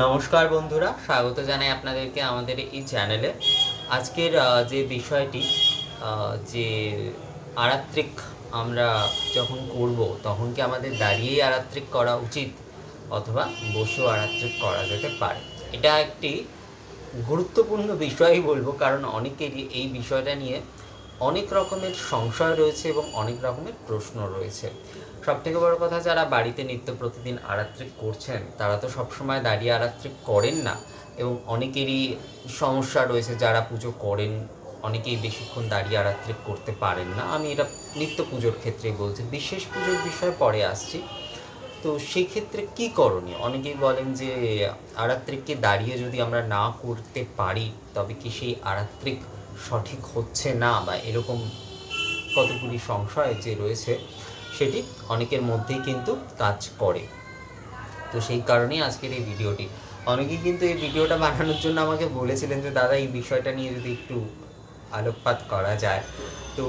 নমস্কার বন্ধুরা, স্বাগত জানাই আপনাদেরকে আমাদের এই চ্যানেলে। আজকের যে বিষয়টি যে আরাত্রিক আমরা যখন করব, তখন কি আমাদের দাঁড়িয়েই আরাত্রিক করা উচিত? অথবা বসেও আরাত্রিক করা যেতে পারে। এটা একটি গুরুত্বপূর্ণ বিষয়ই বলব, কারণ অনেকেরই এই বিষয়টা নিয়ে অনেক রকমের সংশয় রয়েছে এবং অনেক রকমের প্রশ্ন রয়েছে। সব থেকে বড় কথা, যারা বাড়িতে নিত্য প্রতিদিন আরাত্রিক করছেন, তারা তো সবসময় দাঁড়িয়ে আরাত্রিক করেন না। এবং অনেকেরই সমস্যা রয়েছে যারা পুজো করেন, অনেকেই বেশিক্ষণ দাঁড়িয়ে আরাত্রিক করতে পারেন না। আমি এটা নিত্য পুজোর ক্ষেত্রেই বলছি, বিশেষ পুজোর বিষয়ে পরে আসছি। তো সেই ক্ষেত্রে কি করণীয়? অনেকেই বলেন যে, আরাত্রিককে দাঁড়িয়ে যদি আমরা না করতে পারি, তবে কি সেই আরাত্রিক সঠিক হচ্ছে না? বা এরকম কতগুলি সংশয় যে রয়েছে সেটি অনেকের মধ্যেই কিন্তু কাজ করে। তো সেই কারণেই আজকের এই ভিডিওটি। অনেকেই কিন্তু এই ভিডিওটা বানানোর জন্য আমাকে বলেছিলেন যে, দাদা, এই বিষয়টা নিয়ে যদি একটু আলোকপাত করা যায়। তো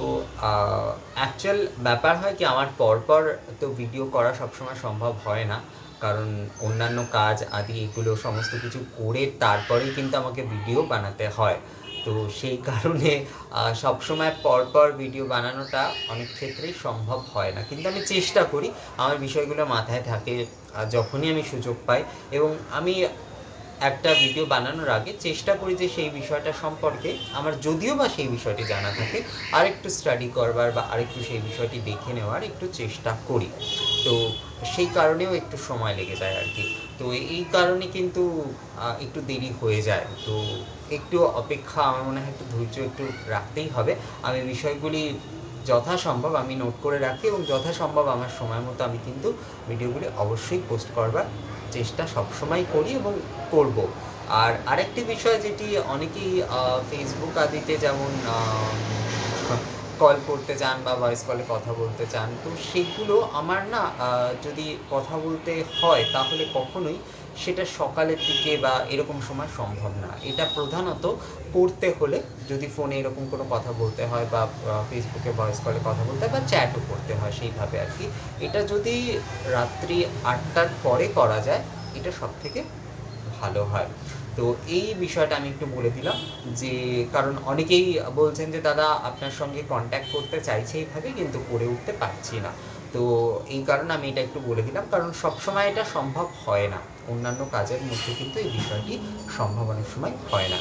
অ্যাকচুয়াল ব্যাপার হয় কি, আমার পরপর তো ভিডিও করা সবসময় সম্ভব হয় না। কারণ অন্যান্য কাজ আদি এগুলো সমস্ত কিছু করে তারপরেই কিন্তু আমাকে ভিডিও বানাতে হয়। তো সেই কারণে সবসময় পরপর ভিডিও বানানোটা অনেক ক্ষেত্রেই সম্ভব হয় না। কিন্তু আমি চেষ্টা করি, আমার বিষয়গুলো মাথায় থাকে যখনই আমি সুযোগ পাই এবং আমি একটা ভিডিও বানানোর আগে চেষ্টা করি যে সেই বিষয়টা সম্পর্কে আমার যদিও বা সেই বিষয়টি জানা থাকে, আরেকটু স্টাডি করবার বা আরেকটু সেই বিষয়টি দেখে নেওয়ার একটু চেষ্টা করি। তো সেই কারণেও একটু সময় লেগে যায় আর কি। তো এই কারণে কিন্তু একটু দেরি হয়ে যায়। তো একটু অপেক্ষা আমার মনে হয় একটু ধৈর্য একটু রাখতেই হবে। আমি বিষয়গুলি যথাসম্ভব আমি নোট করে রাখি এবং যথাসম্ভব আমার সময় মতো আমি কিন্তু ভিডিওগুলি অবশ্যই পোস্ট করবার চেষ্টা সবসময় করি এবং করব। আর আরেকটি বিষয় যেটি অনেকেই ফেসবুক আদিতে যেমন কল করতে চান বা ভয়েস কলে কথা বলতে চান, তো সেগুলো আমার না যদি কথা বলতে হয় তাহলে কখনোই সেটা সকালের দিকে বা এরকম সময় সম্ভব না। এটা প্রধানত করতে হলে যদি ফোনে এরকম কোনো কথা বলতে হয় বা ফেসবুকে ভয়েস কলে কথা বলতে হয় বা চ্যাটও করতে হয় সেইভাবে আর কি, এটা যদি রাত্রি আটটার পরে করা যায়, এটা সব থেকে ভালো হয়। তো এই বিষয়টা আমি একটু বলে দিলাম যে, কারণ অনেকেই বলছেন যে, দাদা, আপনার সঙ্গে কন্ট্যাক্ট করতে চাইছে এইভাবে, কিন্তু করে উঠতে পারছি না। তো এই কারণে আমি এটা একটু বলে দিলাম, কারণ সবসময় এটা সম্ভব হয় না। অন্যান্য কাজের মধ্যে কিন্তু এই বিষয়টি সম্ভব অনেক সময় হয় না।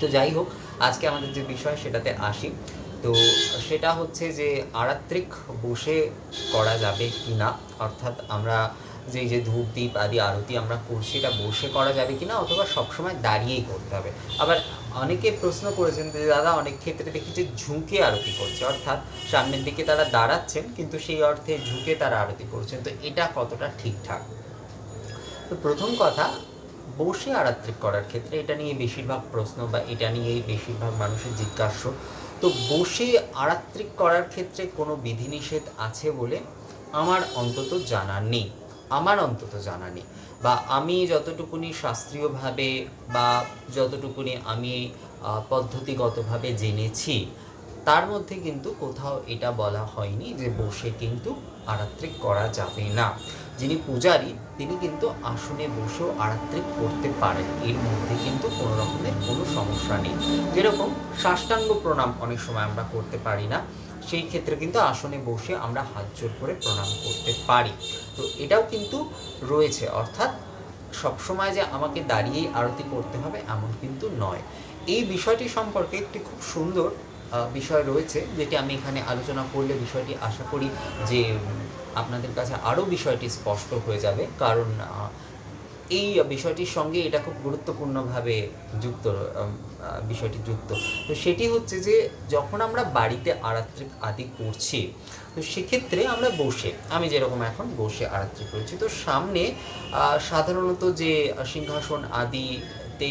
তো যাই হোক, আজকে আমাদের যে বিষয় সেটাতে আসি। তো সেটা হচ্ছে যে, আরাত্রিক বসে করা যাবে কি না অর্থাৎ আমরা যে এই যে ধূপ দ্বীপ আদি আরতি আমরা করছি, এটা বসে করা যাবে কি না অথবা সবসময় দাঁড়িয়েই করতে হবে? আবার অনেকে প্রশ্ন করেছেন যে, দাদা, অনেক ক্ষেত্রে দেখি যে ঝুঁকে আরতি করছে। অর্থাৎ সামনের দিকে তারা দাঁড়াচ্ছেন, কিন্তু সেই অর্থে ঝুঁকে তারা আরতি করছেন। তো এটা কতটা ঠিকঠাক? তো প্রথম কথা, বসে আরাত্রিক করার ক্ষেত্রে এটা নিয়ে বেশিরভাগ প্রশ্ন বা এটা নিয়েই বেশিরভাগ মানুষের জিজ্ঞাস্য। তো বসে আরাত্রিক করার ক্ষেত্রে কোনো বিধিনিষেধ আছে বলে আমার অন্তত জানা নেই। আমার অন্তত জানা নেই। বা আমি যতটুকুনি শাস্ত্রীয়ভাবে বা যতটুকুনি আমি পদ্ধতিগতভাবে জেনেছি, তার মধ্যে কিন্তু কোথাও এটা বলা হয়নি যে বসে কিন্তু আরাত্রিক করা যাবে না। যিনি পূজারী, তিনি কিন্তু আসনে বসেও আরাত্রিক করতে পারেন। এর মধ্যে কিন্তু কোনো রকমের কোনো সমস্যা নেই। যেরকম সাষ্টাঙ্গ প্রণাম অনেক সময় আমরা করতে পারি না। সেই ক্ষেত্রে কিন্তু আসনে বসে আমরা হাত জোর করে প্রণাম করতে পারি। তো এটাও কিন্তু রয়েছে। অর্থাৎ সবসময় যে আমাকে দাঁড়িয়েই আরতি করতে হবে এমন কিন্তু নয়। এই বিষয়টি সম্পর্কে একটি খুব সুন্দর বিষয় রয়েছে, যেটি আমি এখানে আলোচনা করলে বিষয়টি আশা করি যে আপনাদের কাছে আরও বিষয়টি স্পষ্ট হয়ে যাবে। কারণ এই বিষয়টির সঙ্গে এটা খুব গুরুত্বপূর্ণভাবে যুক্ত বিষয়টি যুক্ত। তো সেটি হচ্ছে যে, যখন আমরা বাড়িতে আরাত্রিক আদি করছি, তো সেক্ষেত্রে আমরা বসে, আমি যেরকম এখন বসে আরাত্রি করছি, তো সামনে সাধারণত যে সিংহাসন আদিতে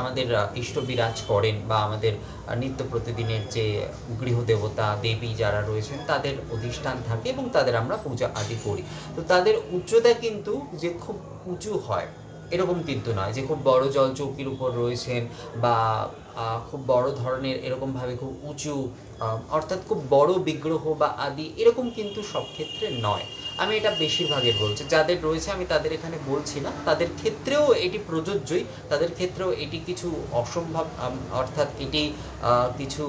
আমাদের ইষ্ট বিরাজ করেন বা আমাদের নিত্য প্রতিদিনের যে গৃহদেবতা, দেবী যারা রয়েছেন, তাদের অধিষ্ঠান থাকে এবং তাদের আমরা পূজা আদি করি। তো তাদের উচ্চতা কিন্তু যে খুব উঁচু হয়, এরকম কিন্তু নয় যে খুব বড় জল চৌকির উপর রয়েছেন বা খুব বড় ধরনের এরকমভাবে খুব উঁচু অর্থাৎ খুব বড় বিগ্রহ বা আদি, এরকম কিন্তু সব ক্ষেত্রে নয়। আমি এটা বেশিরভাগের বলছি। যাদের রয়েছে, আমি তাদের এখানে বলছি না। তাদের ক্ষেত্রেও এটি প্রযোজ্যই। তাদের ক্ষেত্রেও এটি কিছু অসম্ভব অর্থাৎ এটি কিছু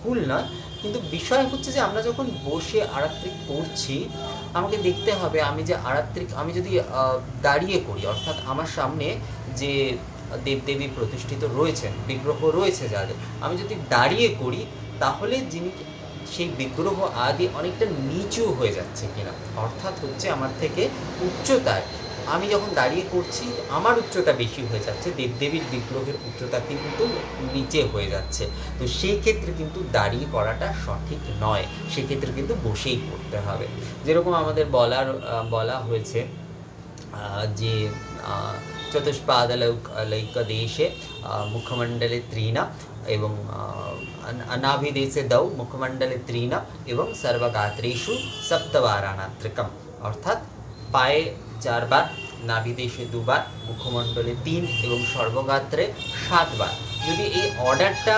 ভুল না। কিন্তু বিষয় হচ্ছে যে, আমরা যখন বসে আরাত্রিক করছি আমাকে দেখতে হবে আমি যে আরাত্রিক, আমি যদি দাঁড়িয়ে করি, অর্থাৎ আমার সামনে যে দেবদেবী প্রতিষ্ঠিত রয়েছেন, বিগ্রহ রয়েছে যাদের, আমি যদি দাঁড়িয়ে করি, তাহলে যিনি সেই বিগ্রহ আদি অনেকটা নিচু হয়ে যাচ্ছে কিনা। অর্থাৎ হচ্ছে আমার থেকে উচ্চতায়। আমি যখন দাঁড়িয়ে করছি, আমার উচ্চতা বেশি হয়ে যাচ্ছে। দেবদেবীর বিগ্রহের উচ্চতা কিন্তু নিচে হয়ে যাচ্ছে। তো সেই ক্ষেত্রে কিন্তু দাঁড়িয়ে করাটা সঠিক নয়। সেক্ষেত্রে কিন্তু বসেই করতে হবে। যেরকম আমাদের বলার বলা হয়েছে যে দেশে মুখমণ্ডলে ত্রীণা এবং অনাভিদেশে দৌ মুখমণ্ডলে ত্রীণা এবং সর্বগাত্রেষু সপ্তবারানাত্রিকম অর্থাৎ পায়ে চারবার নাভিদেশে দুবার মুখমণ্ডলে তিন এবং সর্বগাত্রে সাতবার যদি এই অর্ডারটা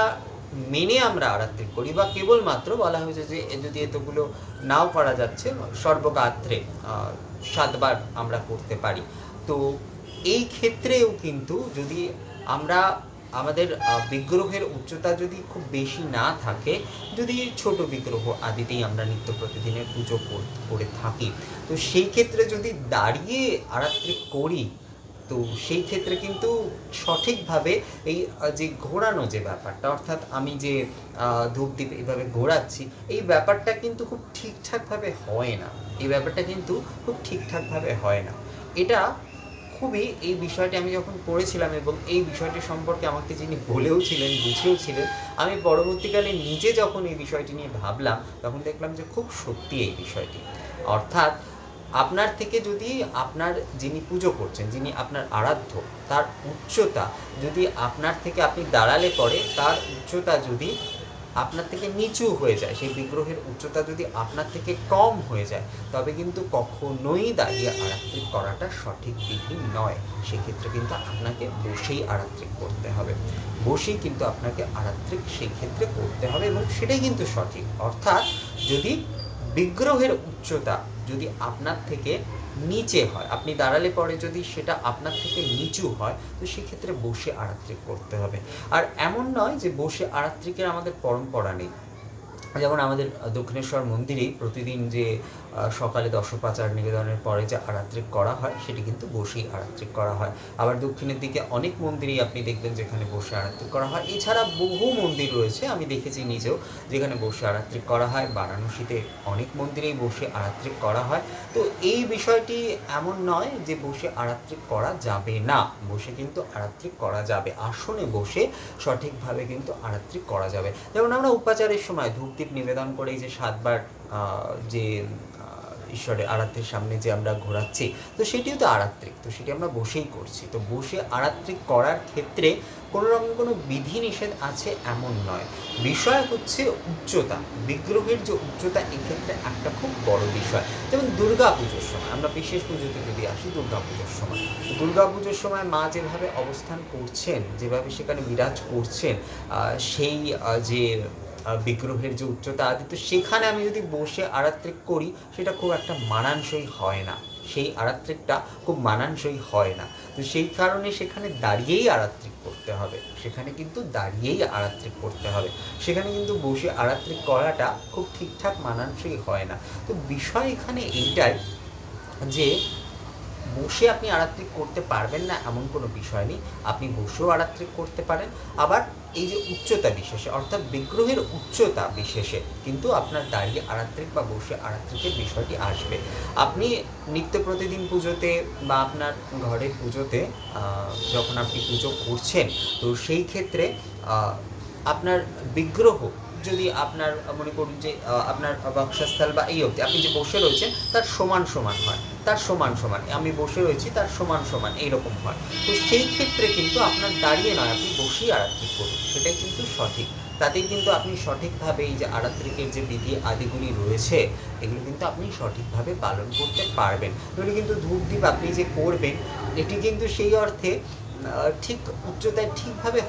মেনে আমরা আরাত্রিক করি, বা কেবলমাত্র বলা হয়েছে যে যদি এতগুলো নাও করা যাচ্ছে, সর্বগাত্রে সাতবার আমরা করতে পারি। তো এই ক্ষেত্রেও কিন্তু যদি আমরা আমাদের বিগ্রহের উচ্চতা যদি খুব বেশি না থাকে, যদি ছোট বিগ্রহ আদিতেই আমরা নিত্য প্রতিদিনের পুজো করে থাকি, তো সেই ক্ষেত্রে যদি দাঁড়িয়ে আরাত্রিক করি, তো সেই ক্ষেত্রে কিন্তু সঠিকভাবে এই যে ঘোরানো যে ব্যাপারটা, অর্থাৎ আমি যে ধূপদীপ এইভাবে ঘোরাচ্ছি, এই ব্যাপারটা কিন্তু খুব ঠিকঠাকভাবে হয় না। এই ব্যাপারটা কিন্তু খুব ঠিকঠাকভাবে হয় না। এটা খুবই এই বিষয়টি আমি যখন পড়েছিলাম এবং এই বিষয়টি সম্পর্কে আমাকে যিনি বলেও ছিলেন, বুঝেও ছিলেন, আমি পরবর্তীকালে নিজে যখন এই বিষয়টি নিয়ে ভাবলাম, তখন দেখলাম যে খুব সত্যি এই বিষয়টি। অর্থাৎ আপনার থেকে যদি আপনার যিনি পুজো করছেন, যিনি আপনার আরাধ্য, তার উচ্চতা যদি আপনার থেকে আপনি দাঁড়ালে পরে, তার উচ্চতা যদি আপনার থেকে নিচু হয়ে যায়। সেই বিগ্রহের উচ্চতা যদি আপনার থেকে কম হয়ে যায়, তবে কিন্তু কখনোই দাঁড়িয়ে আরাত্রিক করাটা সঠিক বিধি নয়। সেক্ষেত্রে কিন্তু আপনাকে বসেই আরাত্রিক করতে হবে। বসেই কিন্তু আপনাকে আরাত্রিক সেই ক্ষেত্রে করতে হবে এবং সেটাই কিন্তু সঠিক। অর্থাৎ যদি বিগ্রহের উচ্চতা যদি আপনার থেকে নিচে হয়। আপনি দাঁড়ালে পরে যদি সেটা আপনার থেকে নিচু হয়, তো সেক্ষেত্রে বসে আরাত্রিক করতে হবে। আর এমন নয় যে বসে আরাত্রিকের আমাদের পরম্পরা নেই। যেমন আমাদের দক্ষিণেশ্বর মন্দিরেই প্রতিদিন যে সকালে দশোপাচার নিবেদনের পরে যে আরাত্রিক করা হয়, সেটি কিন্তু বসেই আরাত্রিক করা হয়। আবার দক্ষিণের দিকে অনেক মন্দিরেই আপনি দেখবেন যেখানে বসে আরাত্রিক করা হয়। এছাড়া বহু মন্দির রয়েছে, আমি দেখেছি নিজেও, যেখানে বসে আরাত্রিক করা হয়। বারাণসীতে অনেক মন্দিরেই বসে আরাত্রিক করা হয়। তো এই বিষয়টি এমন নয় যে বসে আরাত্রিক করা যাবে না। বসে কিন্তু আরাত্রিক করা যাবে। আসনে বসে সঠিকভাবে কিন্তু আরাত্রিক করা যাবে। যেমন আমরা উপাচারের সময় ধূপদীপ নিবেদন করে যে সাতবার যে ঈশ্বরের আরাত্রির সামনে যে আমরা ঘোরাচ্ছি, তো সেটিও তো আরাত্রিক, তো সেটি আমরা বসেই করছি। তো বসে আরাত্রিক করার ক্ষেত্রে কোনো রকম কোনো বিধিনিষেধ আছে এমন নয়। বিষয় হচ্ছে উচ্চতা, বিগ্রহের যে উচ্চতা এক্ষেত্রে একটা খুব বড় বিষয়। যেমন দুর্গা পুজোর সময়, আমরা বিশেষ পুজোতে যদি আসি দুর্গা পুজোর সময় দুর্গা পুজোর সময় মা যেভাবে অবস্থান করছেন, যেভাবে সেখানে বিরাজ করছেন সেই যে বিগ্রহের যে উচ্চতা আদি, তো সেখানে আমি যদি বসে আরাত্রিক করি, সেটা খুব একটা মানানসই হয় না। সেই আরাত্রিকটা খুব মানানসই হয় না। তো সেই কারণে সেখানে দাঁড়িয়েই আরাত্রিক করতে হবে। সেখানে কিন্তু দাঁড়িয়েই আরাত্রিক করতে হবে। সেখানে কিন্তু বসে আরাত্রিক করাটা খুব ঠিকঠাক মানানসই হয় না। তো বিষয় এখানে এইটাই যে বসে আপনি আরাত্রিক করতে পারবেন না এমন কোনো বিষয় নেই। আপনি বসেও আরাত্রিক করতে পারেন। আবার এই যে উচ্চতা বিশেষে, অর্থাৎ বিগ্রহের উচ্চতা বিশেষে কিন্তু আপনার দাঁড়িয়ে আরাত্রিক বা বসে আরাত্রিকের বিষয়টি আসবে। আপনি নিত্য প্রতিদিন পুজোতে বা আপনার ঘরের পুজোতে যখন আপনি পুজো করছেন, তো সেই ক্ষেত্রে আপনার বিগ্রহ যদি আপনার, মনে করুন যে আপনার বক্ষস্থল বা এই অবধি আপনি যে বসে রয়েছেন, তার সমান সমান হয়। তার সমান সমান। আমি বসে রয়েছি, তার সমান সমান, এইরকম হয়। তো সেই ক্ষেত্রে কিন্তু আপনার দাঁড়িয়ে নয়, আপনি বসেই আরাত্রিক করুন। সেটাই কিন্তু সঠিক। তাতে কিন্তু আপনি সঠিকভাবে এই যে আরাত্রিকের যে বিধি আদিগুলি রয়েছে, এগুলো কিন্তু আপনি সঠিকভাবে পালন করতে পারবেন। এগুলি কিন্তু ধূপ দ্বীপ আপনি যে করবেন, এটি কিন্তু সেই অর্থে ঠিক উচ্চতায় ঠিকভাবে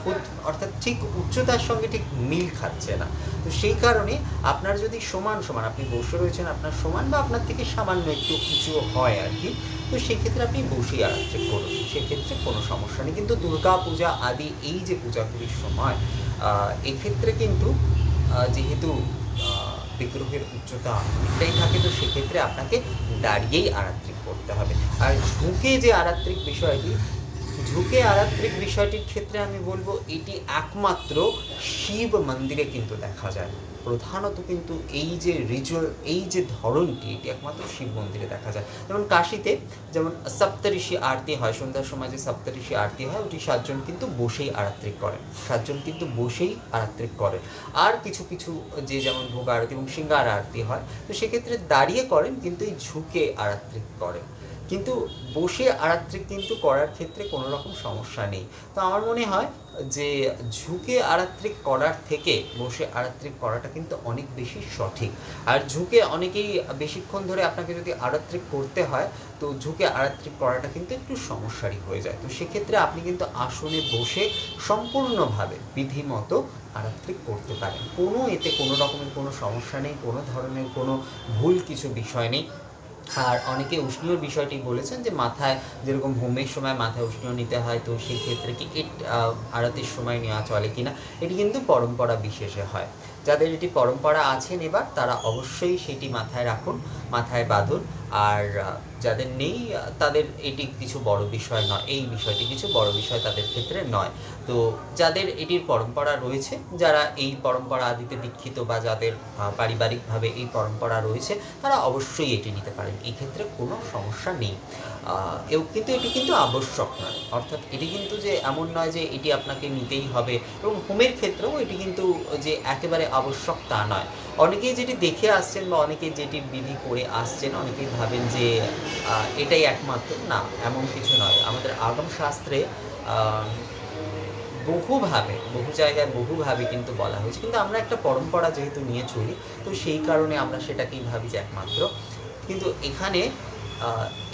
অর্থাৎ ঠিক উচ্চতার সঙ্গে ঠিক মিল খাচ্ছে না। তো সেই কারণে আপনার যদি সমান সমান, আপনি বসে রয়েছেন আপনার সমান বা আপনার থেকে সামান্য একটু উঁচু হয় আর কি, তো সেক্ষেত্রে আপনি বসেই আরাত্রিক করুন। সেক্ষেত্রে কোনো সমস্যা নেই। কিন্তু দুর্গা পূজা আদি এই যে পূজাগুলির সময় এক্ষেত্রে কিন্তু যেহেতু বিগ্রহের উচ্চতা অনেকটাই থাকে, তো সেক্ষেত্রে আপনাকে দাঁড়িয়েই আরাত্রিক করতে হবে। আর ঝুঁকে যে আরাত্রিক বিষয়টি ঝুঁকে আরাত্রিক বিষয়টির ক্ষেত্রে আমি বলব, এটি একমাত্র শিব মন্দিরে কিন্তু দেখা যায়। প্রধানত কিন্তু এই যে রিচুয়াল এই যে ধরনটি এটি একমাত্র শিব মন্দিরে দেখা যায়। যেমন কাশিতে, যেমন সপ্তঋষি আরতি হয়, সন্ধ্যার সময় যে সপ্তঋষি আরতি হয়, ওটি সাতজন কিন্তু বসেই আরাত্রিক করেন। সাতজন কিন্তু বসেই আরাত্রিক করেন। আর কিছু কিছু যে যেমন ভোগ আরতি এবং সিঙ্গার আরতি হয়, তো সেক্ষেত্রে দাঁড়িয়ে করেন, কিন্তু এই ঝুঁকে আরাত্রিক করেন। কিন্তু বসে আরাত্রিক কিন্তু করার ক্ষেত্রে কোনো রকম সমস্যা নেই। তো আমার মনে হয় যে ঝুঁকে আরাত্রিক করার থেকে বসে আরাত্রিক করাটা কিন্তু অনেক বেশি সঠিক। আর ঝুঁকে অনেকেই বেশিক্ষণ ধরে আপনাকে যদি আরাত্রিক করতে হয়, তো ঝুঁকে আরাত্রিক করাটা কিন্তু একটু সমস্যারই হয়ে যায়। তো সেক্ষেত্রে আপনি কিন্তু আসনে বসে সম্পূর্ণভাবে বিধিমতো আরাত্রিক করতে পারেন। কোনো এতে কোনো রকমের কোনো সমস্যা নেই, কোনো ধরনের কোনো ভুল কিছু বিষয় নেই। আর অনেকে উষ্ণীয় বিষয়টি বলেছেন যে মাথায় যেরকম হোমের সময় মাথায় উষ্ণীয় নিতে হয় তো সেই ক্ষেত্রে কি এট আহ, আরতির সময় নেওয়া চলে কিনা এটি কিন্তু পরম্পরা বিশেষে হয়। যাদের এটি পরম্পরা আছেন এবার তারা অবশ্যই সেটি মাথায় রাখুন মাথায় বাঁধুন। আর যাদের নেই তাদের এটি কিছু বড় বিষয় নয়, এই বিষয়টি কিছু বড় বিষয় তাদের ক্ষেত্রে নয়। তো যাদের এটির পরম্পরা রয়েছে, যারা এই পরম্পরা আদিতে দীক্ষিত বা যাদের পারিবারিকভাবে এই পরম্পরা রয়েছে, তারা অবশ্যই এটি নিতে পারেন। এই ক্ষেত্রে কোনো সমস্যা নেই। কিন্তু এটি কিন্তু আবশ্যক নয়। অর্থাৎ এটি কিন্তু যে এমন নয় যে এটি আপনাকে নিতেই হবে এবং হোমের ক্ষেত্রেও এটি কিন্তু যে একেবারে আবশ্যক তা নয়। অনেকেই যেটি দেখে আসছেন বা অনেকেই যেটি বিধি করে আসছেন, অনেকেই ভাবেন যে এটাই একমাত্র। না, এমন কিছু নয়। আমাদের আগম শাস্ত্রে বহুভাবে, বহু জায়গায় বহুভাবে কিন্তু বলা হয়েছে। কিন্তু আমরা একটা পরম্পরা যেহেতু নিয়ে চলি, তো সেই কারণে আমরা সেটাকেই ভাবি যে একমাত্র। কিন্তু এখানে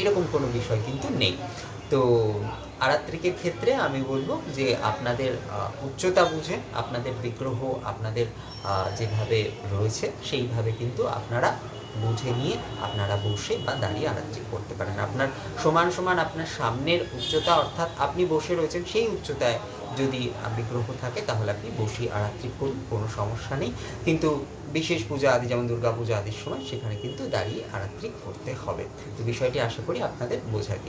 এরকম কোনো বিষয় কিন্তু নেই। তো আরাত্রিকের ক্ষেত্রে আমি বলব যে আপনাদের উচ্চতা বুঝে আপনাদের বিগ্রহ আপনাদের যেভাবে রয়েছে সেইভাবে কিন্তু আপনারা বুঝে নিয়ে আপনারা বসে বা দাঁড়িয়ে আরাত্রিক করতে পারেন। আপনার সমান সমান আপনার সামনের উচ্চতা অর্থাৎ আপনি বসে রয়েছেন সেই উচ্চতায় যদি বিগ্রহ থাকে তাহলে আপনি বসে আরাত্রিক করুন, কোনো সমস্যা নেই। কিন্তু বিশেষ পূজা আদি যেমন দুর্গা পূজা আদির সময় সেখানে কিন্তু দাঁড়িয়ে আরাত্রিক করতে হবে। তো বিষয়টি আশা করি আপনাদের বোঝা